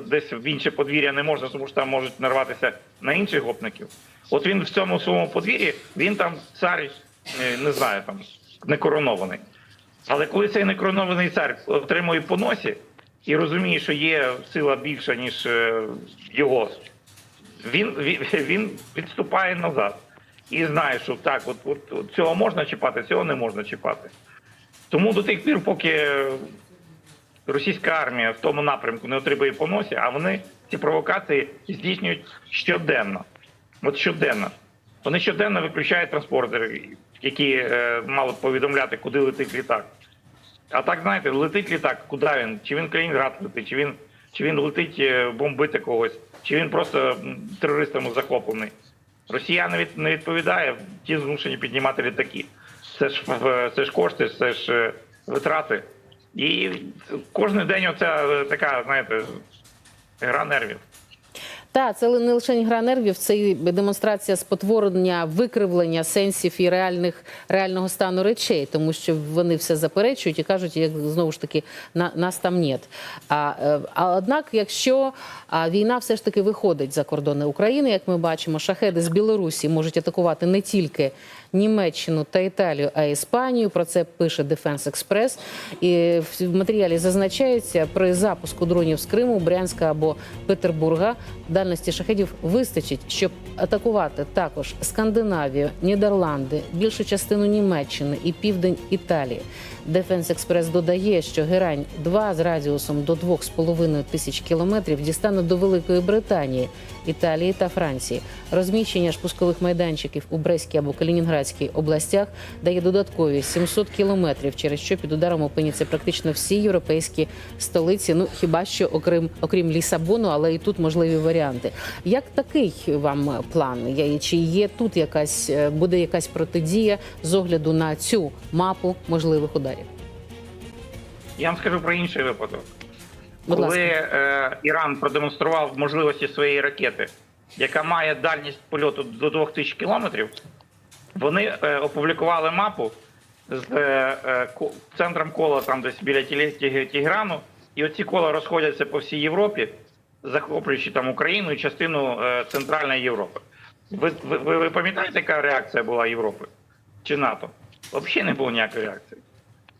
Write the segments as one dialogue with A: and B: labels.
A: десь в інше подвір'я не можна, тому що там можуть нарватися на інших гопників. От він в цьому своєму подвір'ї, він там цар, е, не знаю, там не коронований. Але коли цей некоронований цар отримує по носі і розуміє, що є сила більша, ніж е, його, він, він, він відступає назад і знає, що так, от, от, от цього можна чіпати, цього не можна чіпати. Тому до тих пір, поки російська армія в тому напрямку не отримує по носі, а вони ці провокації здійснюють щоденно. От щоденно. Вони щоденно виключають транспортери, які е, мали повідомляти, куди летить літак. А так, знаєте, летить літак, куди він? Чи він Калінінград летить, чи він, чи він летить е, бомбити когось, чи він просто терористами захоплений. Росія не, від, не відповідає, ті змушені піднімати літаки. Це ж, це ж кошти, це ж е, витрати. І кожен день оця е, така, знаєте, гра нервів.
B: Так, це не лише гра нервів, це і демонстрація спотворення, викривлення сенсів і реальних реального стану речей, тому що вони все заперечують і кажуть, як знову ж таки на нас там нет. А, е, а однак, якщо війна все ж таки виходить за кордони України, як ми бачимо, шахеди з Білорусі можуть атакувати не тільки Німеччину та Італію, а й Іспанію. Про це пише Defense Express. І в матеріалі зазначається, при запуску дронів з Криму, Брянська або Петербурга дальності шахедів вистачить, щоб атакувати також Скандинавію, Нідерланди, більшу частину Німеччини і південь Італії. Defense Express додає, що герань 2 з радіусом до 2,5 тисяч кілометрів дістане до Великої Британії, Італії та Франції. Розміщення ж пускових майданчиків у Брестській або Калінінградській областях дає додаткові 700 кілометрів, через що під ударом опиняться практично всі європейські столиці. Ну хіба що окрім окрім Лісабону, але і тут можливі варіанти. Як такий вам план? Чи є тут якась е, буде якась протидія з огляду на цю мапу можливих ударів?
A: Я вам скажу про інший випадок.
B: Будь
A: Коли
B: ласка.
A: е, Іран продемонстрував можливості своєї ракети, яка має дальність польоту до 2000 кілометрів, вони е, опублікували мапу з е, е, центром кола там десь біля Тіграну, і оці кола розходяться по всій Європі, захоплюючи там Україну і частину е, Центральної Європи. Ви, ви, ви, пам'ятаєте, яка реакція була Європи чи НАТО? Взагалі не було ніякої реакції.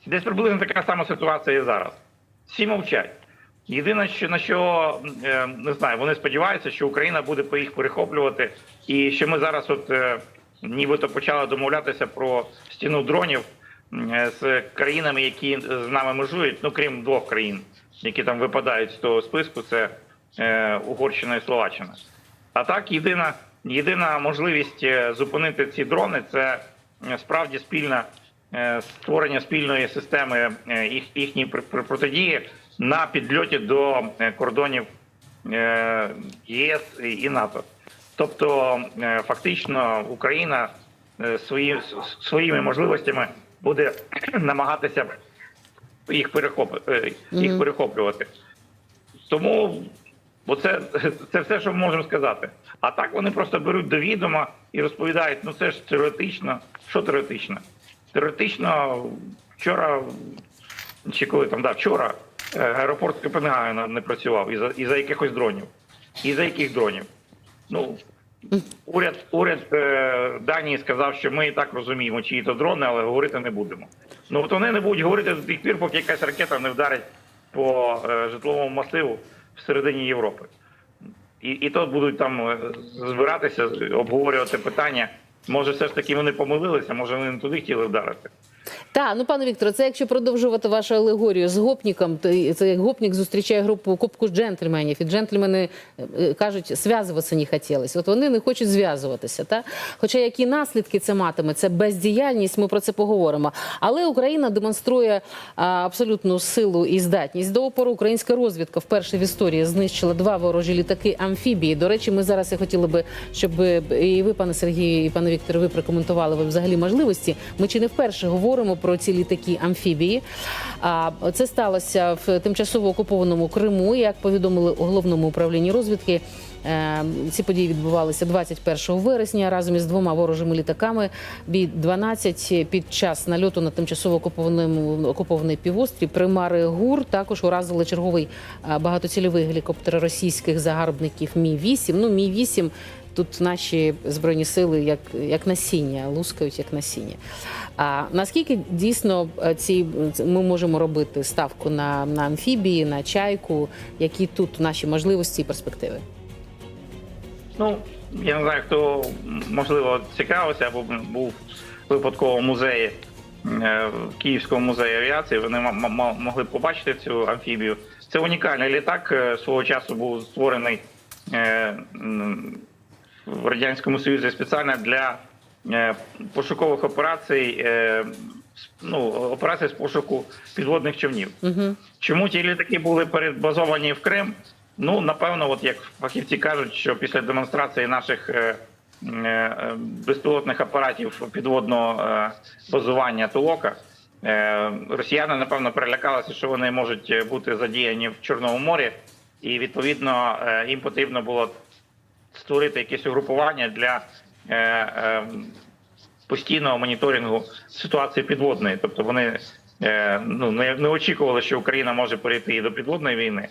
A: Десь приблизно така сама ситуація і зараз. Всі мовчать. Єдине, що на що е, не знаю, вони сподіваються, що Україна буде їх перехоплювати, і що ми зараз, от е, нібито почали домовлятися про стіну дронів з країнами, які з нами межують, ну крім двох країн, які там випадають з того списку, це Угорщина і Словаччина. А так, єдина, єдина можливість е, зупинити ці дрони це е, справді спільна е, створення спільної системи е, їх, їхньої пр- пр- протидії на підльоті до е, кордонів е, ЄС і НАТО. Тобто, е, фактично, Україна е, свої, своїми можливостями буде намагатися їх, перехоп, е, їх перехоплювати. Тому бо це, це все, що ми можемо сказати. А так вони просто беруть до відома і розповідають: ну це ж теоретично. Що теоретично? Теоретично вчора, чи коли там, да, вчора е, аеропорт Копенгагена не працював із-за із якихось дронів. І за яких дронів? Ну, уряд, уряд е, Данії сказав, що ми і так розуміємо, чиї то дрони, але говорити не будемо. Ну от вони не будуть говорити до тих пір, поки якась ракета не вдарить по е, житловому масиву всередині Європи. І, і то будуть там е, збиратися, обговорювати питання. Може, все ж таки вони помилилися, може вони не туди хотіли вдарити.
B: Так, ну пане Вікторе, це якщо продовжувати вашу алегорію з гопніком, то це гопнік зустрічає групу кубку джентльменів, і джентльмени е, кажуть, зв'язуватися не хотілося. От вони не хочуть зв'язуватися. Та? Хоча які наслідки це матиме, це бездіяльність, ми про це поговоримо. Але Україна демонструє а, абсолютну силу і здатність. До опору українська розвідка вперше в історії знищила два ворожі літаки амфібії. До речі, ми зараз і хотіли би, щоб і ви, пане Сергію, і пане Вікторе, ви прокоментували ви взагалі можливості. Ми чи не вперше говоримо. Поговоримо про ці літаки амфібії. А це сталося в тимчасово окупованому Криму. Як повідомили у головному управлінні розвідки. е, Ці події відбувалися 21 вересня разом із двома ворожими літаками. Бій 12 під час нальоту на тимчасово окупованому окупований півострів Примари ГУР також уразили черговий е, багатоцільовий гелікоптер російських загарбників Мі 8 Ну Мі 8 Тут наші збройні сили як, як насіння, лускають як насіння. А наскільки дійсно е, ці ми можемо робити ставку на, на амфібії, на чайку, які тут наші можливості і перспективи?
A: Ну, я не знаю, хто можливо цікавився або був випадково в музеї е, в Київському музеї авіації. Вони могли побачити цю амфібію. Це унікальний літак. е, Свого часу був створений в радянському союзі спеціально для пошукових операцій. е, Ну, операцій з пошуку підводних човнів.
B: Угу.
A: Чому ті літаки були перебазовані в Крим? Ну, напевно, от як фахівці кажуть, що після демонстрації наших е, е, безпілотних апаратів підводного е, базування Тулока, е, росіяни, напевно, перелякалися, що вони можуть бути задіяні в Чорному морі, і відповідно е, їм потрібно було створити якесь угрупування для е, е, постійного моніторингу ситуації підводної. Тобто вони е, ну, не, очікували, що Україна може перейти і до підводної війни.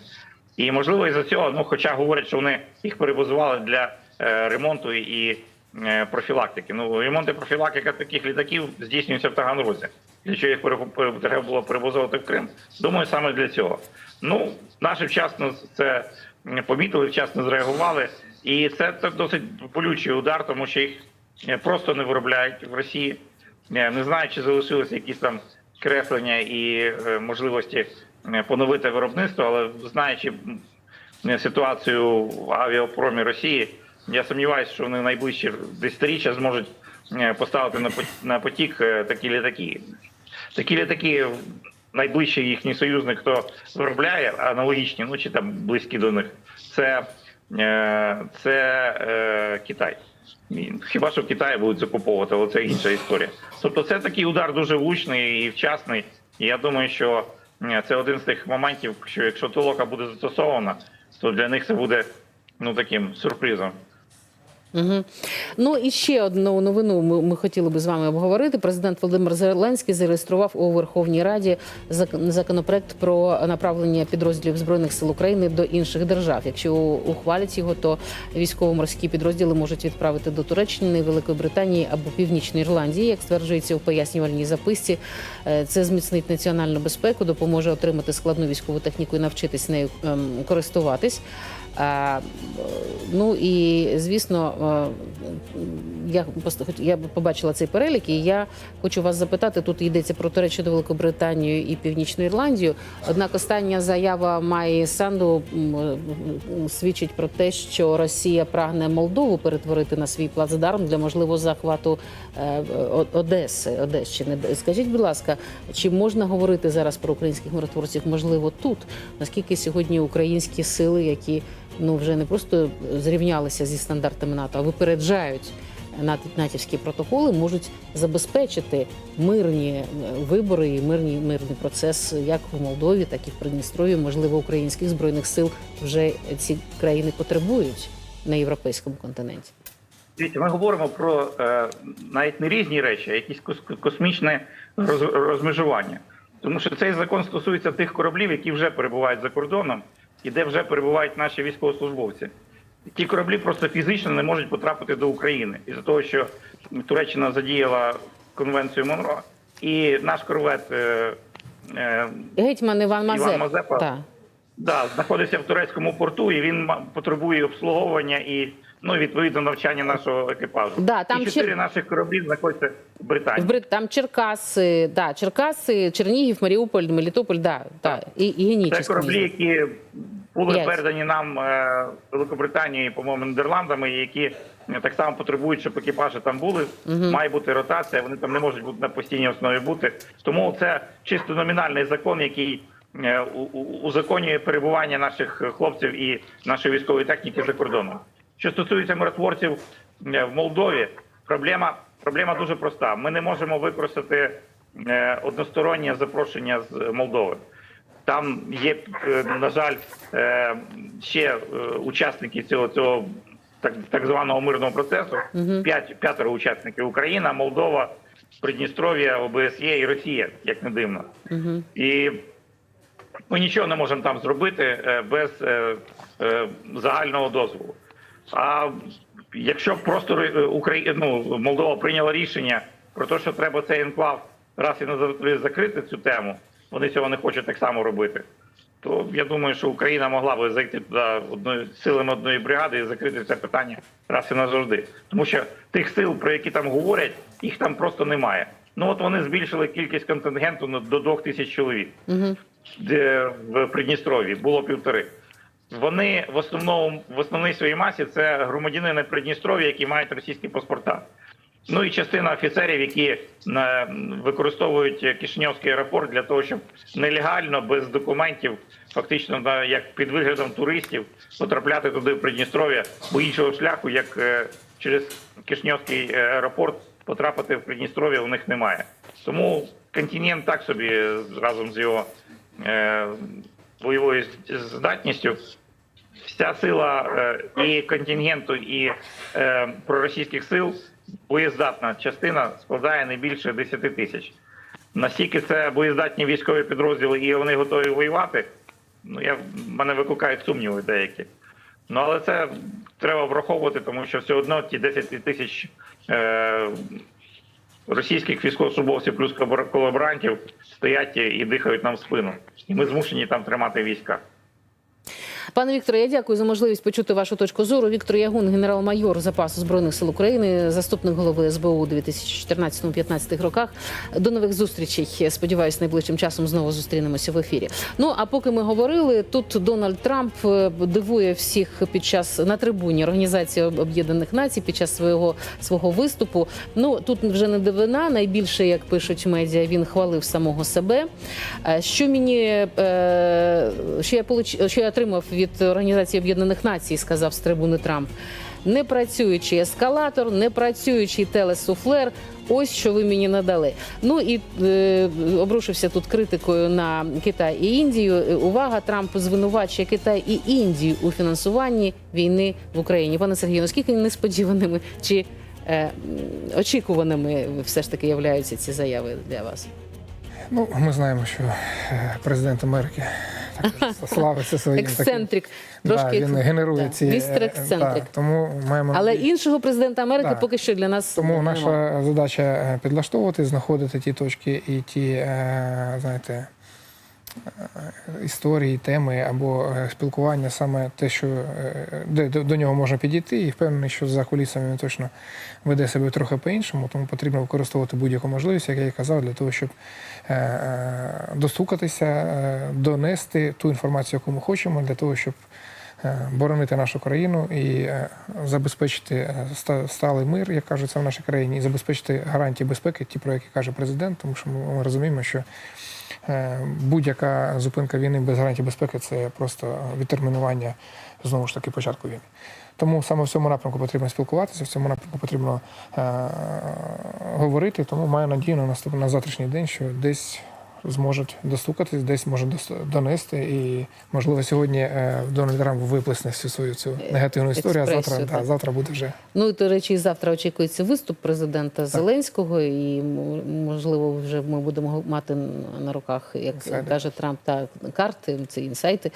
A: І можливо, із-за цього, ну хоча говорять, що вони їх перебазували для е, ремонту і е, профілактики. Ну, ремонт і профілактика таких літаків здійснюється в Таганрозі. Для чого їх треба було перебазовувати в Крим? Думаю, саме для цього. Ну, наші вчасно це помітили, вчасно зреагували. І це, це досить болючий удар, тому що їх е, просто не виробляють в Росії. Е, Не знаю, чи залишилися якісь там креслення і е, можливості поновити виробництво, але знаючи ситуацію в авіапромі Росії, я сумніваюся, що вони найближчі десятиріччя зможуть поставити на пот- на потік такі літаки. Такі літаки найближчий їхній союзник, хто виробляє аналогічні, ну чи там близькі до них, це, е, це е, Китай. Хіба що в Китаї будуть закуповувати, але це інша історія. Тобто, це такий удар дуже влучний і вчасний. І я думаю, що це один з тих моментів, що якщо толока буде застосована, то для них це буде ну таким сюрпризом.
B: Угу. Ну і ще одну новину ми, ми хотіли би з вами обговорити. Президент Володимир Зеленський зареєстрував у Верховній Раді законопроект про направлення підрозділів збройних сил України до інших держав. Якщо ухвалять його, то військово-морські підрозділи можуть відправити до Туреччини, Великої Британії або Північної Ірландії, як стверджується у пояснювальній записці. Е, Це зміцнить національну безпеку, допоможе отримати складну військову техніку і навчитись нею ем, користуватись. Ну і звісно, я просто я побачила цей перелік, і я хочу вас запитати. Тут йдеться про Туреччину, Велику Британію і Північну Ірландію. Однак остання заява Майї Санду свідчить про те, що Росія прагне Молдову перетворити на свій плацдарм для можливого захвату е, Одеси, Одещини. Скажіть, будь ласка, чи можна говорити зараз про українських миротворців? Можливо, тут наскільки сьогодні українські сили, які ну вже не просто зрівнялися зі стандартами НАТО, а випереджають натівські протоколи, можуть забезпечити мирні е, вибори і мирні мирний процес як в Молдові, так і в Придністров'ї. Можливо, українських збройних сил вже ці країни потребують на європейському континенті.
A: Дивіться, ми говоримо про е, навіть не різні речі, а якісь кос- космічне роз, розмежування. Тому що цей закон стосується тих кораблів, які вже перебувають за кордоном і де вже перебувають наші військовослужбовці. Ті кораблі просто фізично не можуть потрапити до України із-за того, що Туреччина задіяла конвенцію Монро, і наш корвет е, е,
B: Гетьман Іван
A: Іван Мазепа.
B: Так.
A: Да, знаходиться в турецькому порту, і він потребує обслуговування і ну відповідно навчання нашого екіпажу.
B: Да, там
A: і чотири
B: ще-
A: наших кораблі знаходяться в Британії.
B: В Брит... Там Черкаси, да, Черкаси, Чернігів, Маріуполь, Мелітополь, да, да, і, і Генічеськ.
A: Це кораблі, які були передані нам е, Великобританією, по-моєму, Нідерландами, які е, так само потребують, щоб екіпажі там були. Має бути ротація, вони там не можуть бути на постійній основі бути. Тому це чисто номінальний закон, який е, узаконює перебування наших хлопців і нашої військової техніки за кордоном. Що стосується миротворців в Молдові, проблема, проблема дуже проста. Ми не можемо використати одностороннє запрошення з Молдови. Там є, е, на жаль, е, ще е, учасники цього цього так, так званого мирного процесу. П'ять п'ятеро учасників: Україна, Молдова, Придністров'я, ОБСЄ і Росія, як не дивно. І ми нічого не можемо там зробити без загального дозволу. А якщо просто ну, Молдова прийняла рішення про те, що треба цей енклав раз і назавжди закрити цю тему, вони цього не хочуть так само робити. То я думаю, що Україна могла би зайти туди одною силами одної бригади і закрити це питання раз і назавжди. Тому що тих сил, про які там говорять, їх там просто немає. Ну от вони збільшили кількість контингенту до двох тисяч чоловік де в Придністров'ї було півтори. Вони в основному в основній своїй масі це громадянини Придністров'я, які мають російські паспорта. Ну і частина офіцерів, які е, використовують Кишиньовський аеропорт для того, щоб нелегально, без документів, фактично як під виглядом туристів, потрапляти туди в Придністров'я, бо іншого шляху, як е, через Кишиньовський е, аеропорт потрапити в Придністров'я у них немає. Тому континент так собі разом з його бойовою здатністю. Вся сила і контингенту, і проросійських сил боєздатна частина складає не більше 10 тисяч. Наскільки це боєздатні військові підрозділи і вони готові воювати, ну я мене викликають сумніви деякі. Ну але це треба враховувати, тому що все одно ті 10 тисяч е, російських військовослужбовців плюс колаборантів стоять і дихають нам в спину. І ми змушені там тримати війська.
B: Пане Вікторе, я дякую за можливість почути вашу точку зору. Віктор Ягун, генерал-майор запасу збройних сил України, заступник голови СБУ у 2014-2015 роках. До нових зустрічей. Сподіваюсь, найближчим часом знову зустрінемося в ефірі. Ну а поки ми говорили, тут Дональд Трамп е, дивує всіх під час на трибуні Організації Об'єднаних Націй під час свого свого виступу. Ну тут вже не дивина. Найбільше, як пишуть медіа, він хвалив самого себе. Е, Що мені е, що я получ... що я отримав від Організації Об'єднаних Націй, сказав з трибуни Трамп. Не працюючий ескалатор, не працюючий телесуфлер. Ось що ви мені надали. Ну і е, обрушився тут критикою на Китай і Індію. Е, Увага, Трамп звинувачує Китай і Індію у фінансуванні війни в Україні. Пане Сергію, наскільки несподіваними чи е, очікуваними все ж таки являються ці заяви для вас?
C: Ну, ми знаємо, що е, президент Америки також славиться своїм таким.
B: Ексцентрик.
C: Да,
B: Трошки
C: він генерує
B: да,
C: ці
B: містер
C: е, да, тому маємо
B: Але іншого президента Америки
C: Да.
B: поки що для нас
C: тому
B: немає.
C: наша задача е, підлаштовувати, знаходити ті точки і ті, е, знаєте, е, історії, теми або е, спілкування, саме те, що е, де до, нього можна підійти, і впевнений, що за кулісами він точно веде себе трохи по-іншому, тому потрібно використовувати будь-яку можливість, як я і казав, для того, щоб е, достукатися, донести ту інформацію, яку ми хочемо, для того, щоб боронити нашу країну і е, забезпечити е, сталий мир, як кажеться в нашій країні, і забезпечити гарантії безпеки, ті, про які каже президент, тому що ми розуміємо, що е, будь-яка зупинка війни без гарантій безпеки це просто відтермінування знову ж таки початку війни. Тому саме в цьому напрямку потрібно спілкуватися, в цьому напрямку потрібно е, говорити. Тому маю надію на наступний на завтрашній день, що десь зможуть достукатись, десь можуть донести. І можливо сьогодні е, Дональд Трамп виплесне всю свою цю негативну історію. А завтра, да, завтра буде вже
B: Ну і до речі, і завтра очікується виступ президента Зеленського, і можливо, вже ми будемо мати на руках, як
C: Інсайди.
B: каже Трамп, та карти, це інсайти.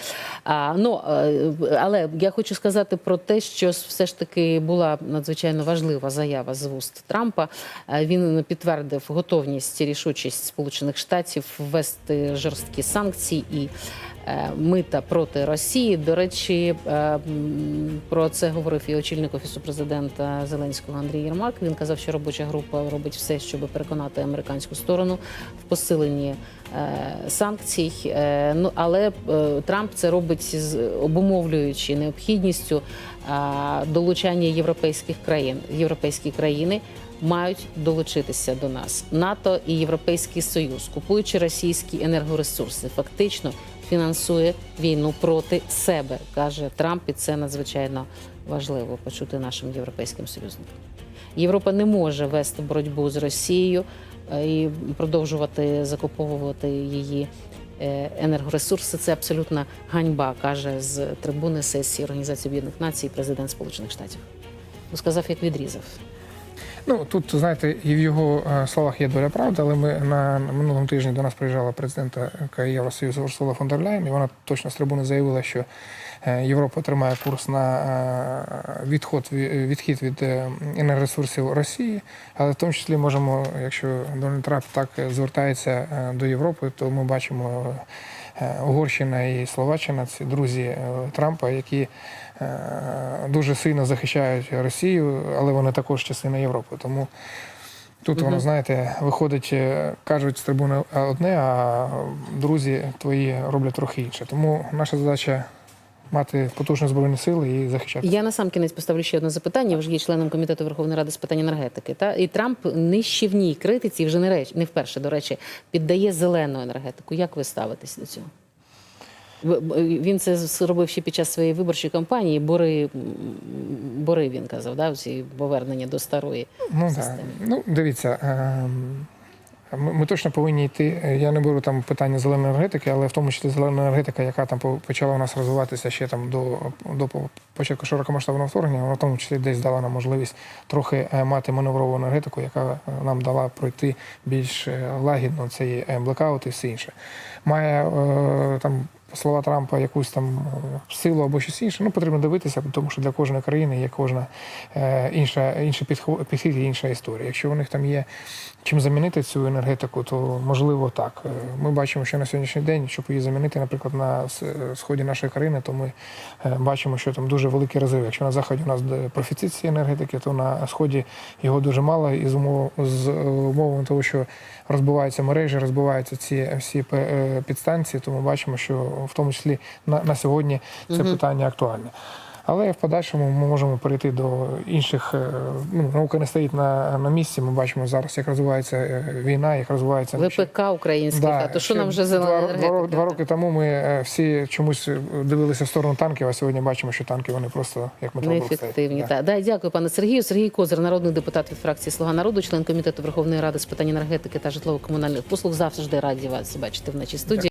B: А, ну, е, але я хочу сказати про те, що все ж таки була надзвичайно важлива заява з вуст Трампа. Е, Він підтвердив готовність рішучість Сполучених Штатів ввести жорсткі санкції і е, мита проти Росії. До речі, е, про це говорив і очільник офісу президента Зеленського Андрій Єрмак. Він казав, що робоча група робить все, щоб переконати американську сторону в посиленні е, санкцій. Ну але Трамп це робить з обумовлюючи необхідністю долучання європейських країн. Європейські країни мають долучитися до нас. НАТО і Європейський Союз, купуючи російські енергоресурси, фактично фінансує війну проти себе, каже Трамп, і це надзвичайно важливо почути нашим європейським союзникам. Європа не може вести боротьбу з Росією е, і продовжувати закуповувати її е, енергоресурси. Це абсолютна ганьба, каже з трибуни сесії Організації Об'єднаних Націй президент Сполучених Штатів. Сказав, як відрізав.
C: Ну тут знаєте, і в його е, словах є доля правди, але ми на минулому тижні до нас приїжджала президентка Євросоюзу Урсула фон дер Ляйн, і вона точно з трибуни заявила, що е, Європа тримає курс на е, відход ві- відхід від енергоресурсів Росії, але в тому числі можемо, якщо Дональд Трамп так звертається до Європи, то ми бачимо. Угорщина і Словаччина це друзі Трампа, які дуже сильно захищають Росію, але вони також частина Європи. Тому тут воно, знаєте, виходить, е, кажуть з трибуни одне, а друзі твої роблять трохи інше. Тому наша задача мати потужні збройні сили і захищати.
B: Я на сам кінець поставлю ще одне запитання. Ви ж є членом комітету Верховної Ради з питань енергетики. Та і Трамп нищівній критиці вже не реч, не вперше, до речі, піддає зелену енергетику. Як ви ставитесь до цього? Б- Він це зробив ще під час своєї виборчої кампанії. Бори, бори він казав, да, ці повернення до старої.
C: Ну, да.
B: системи.
C: ну дивіться. ем, Ми, ми точно повинні йти. е, Я не беру там питання зеленої енергетики, але в тому числі зелена енергетика, яка там почала у нас розвиватися ще там до, до початку широкомасштабного вторгнення, вона в тому числі десь дала нам можливість трохи е, мати маневрову енергетику, яка е, нам дала пройти більш е, лагідно цей е, блекаут і все інше. Має е, там. Слова Трампа якусь там е, силу або щось інше, ну потрібно дивитися, тому що для кожної країни є кожна е, інша, інший підхід і інша історія. Якщо у них там є чим замінити цю енергетику, то можливо так. Е, Ми бачимо, що на сьогоднішній день, щоб її замінити, наприклад, на сході нашої країни, то ми бачимо, що там дуже великий розрив. Якщо на заході у нас профіцит цієї енергетики, то на сході його дуже мало, і з умов з умовами того, що розбиваються мережі, розбиваються ці всі підстанції, то ми бачимо, що в тому числі на, на сьогодні це питання актуальне. Але в подальшому ми можемо перейти до інших. е, Ну, наука не стоїть на, на місці. Ми бачимо зараз, як розвивається е, війна, як розвивається
B: ВПК українських, а то що нам вже зелена
C: два, два, два роки тому ми е, всі чомусь дивилися в сторону танків, а сьогодні бачимо, що танки вони просто як.
B: Неефективні.
C: Да.
B: Так. Да, дякую, пане Сергію. Сергій Козир, народний депутат від фракції Слуга народу, член комітету Верховної Ради з питань енергетики та житлово-комунальних послуг. Завжди раді вас бачити в нашій студії.